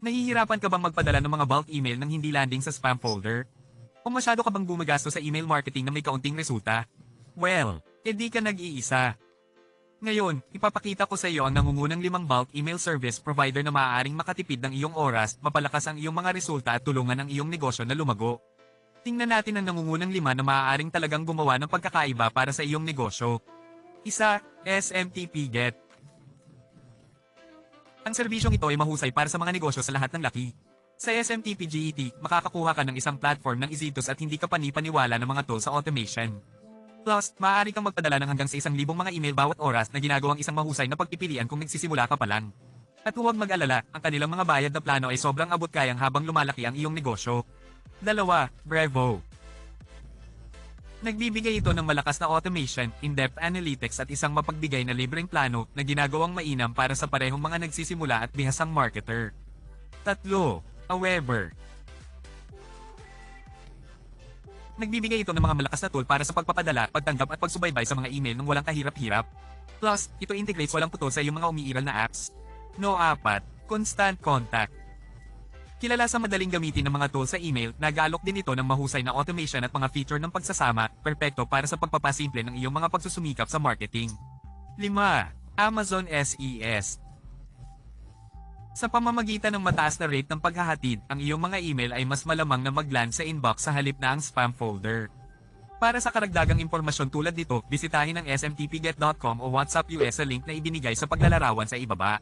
Nahihirapan ka bang magpadala ng mga bulk email nang hindi landing sa spam folder? O masyado ka bang gumagasto sa email marketing na may kaunting resulta? Well, edi ka nag-iisa. Ngayon, ipapakita ko sa iyo ang nangungunang limang bulk email service provider na maaaring makatipid ng iyong oras, mapalakas ang iyong mga resulta at tulungan ang iyong negosyo na lumago. Tingnan natin ang nangungunang lima na maaaring talagang gumawa ng pagkakaiba para sa iyong negosyo. Isa, SMTP Get. Ang serbisyong ito ay mahusay para sa mga negosyo sa lahat ng laki. Sa SMTP GET, makakakuha ka ng isang platform ng easitos at hindi ka panipaniwala ng mga tools sa automation. Plus, maaari kang magpadala ng hanggang sa isang libong mga email bawat oras na ginagawang isang mahusay na pagpipilian kung nagsisimula ka pa lang. At huwag mag-alala, ang kanilang mga bayad na plano ay sobrang abot kayang habang lumalaki ang iyong negosyo. Dalawa, Brevo. Nagbibigay ito ng malakas na automation, in-depth analytics at isang mapagbigay na libreng plano na ginagawang mainam para sa parehong mga nagsisimula at bihasang marketer. Tatlo, Aweber. Nagbibigay ito ng mga malakas na tool para sa pagpapadala, pagtanggap at pagsubaybay sa mga email ng walang kahirap-hirap. Plus, ito integrates walang putol sa iyong mga umiiral na apps. No apat, Constant Contact. Kilala sa madaling gamitin ng mga tools sa email, nag-aalok din ito ng mahusay na automation at mga feature ng pagsasama, perpekto para sa pagpapasimple ng iyong mga pagsusumikap sa marketing. 5. Amazon SES Sa pamamagitan ng mataas na rate ng paghahatid, ang iyong mga email ay mas malamang na magland sa inbox sa halip na ang spam folder. Para sa karagdagang impormasyon tulad nito, bisitahin ang smtpget.com o WhatsApp US sa link na ibinigay sa paglalarawan sa ibaba.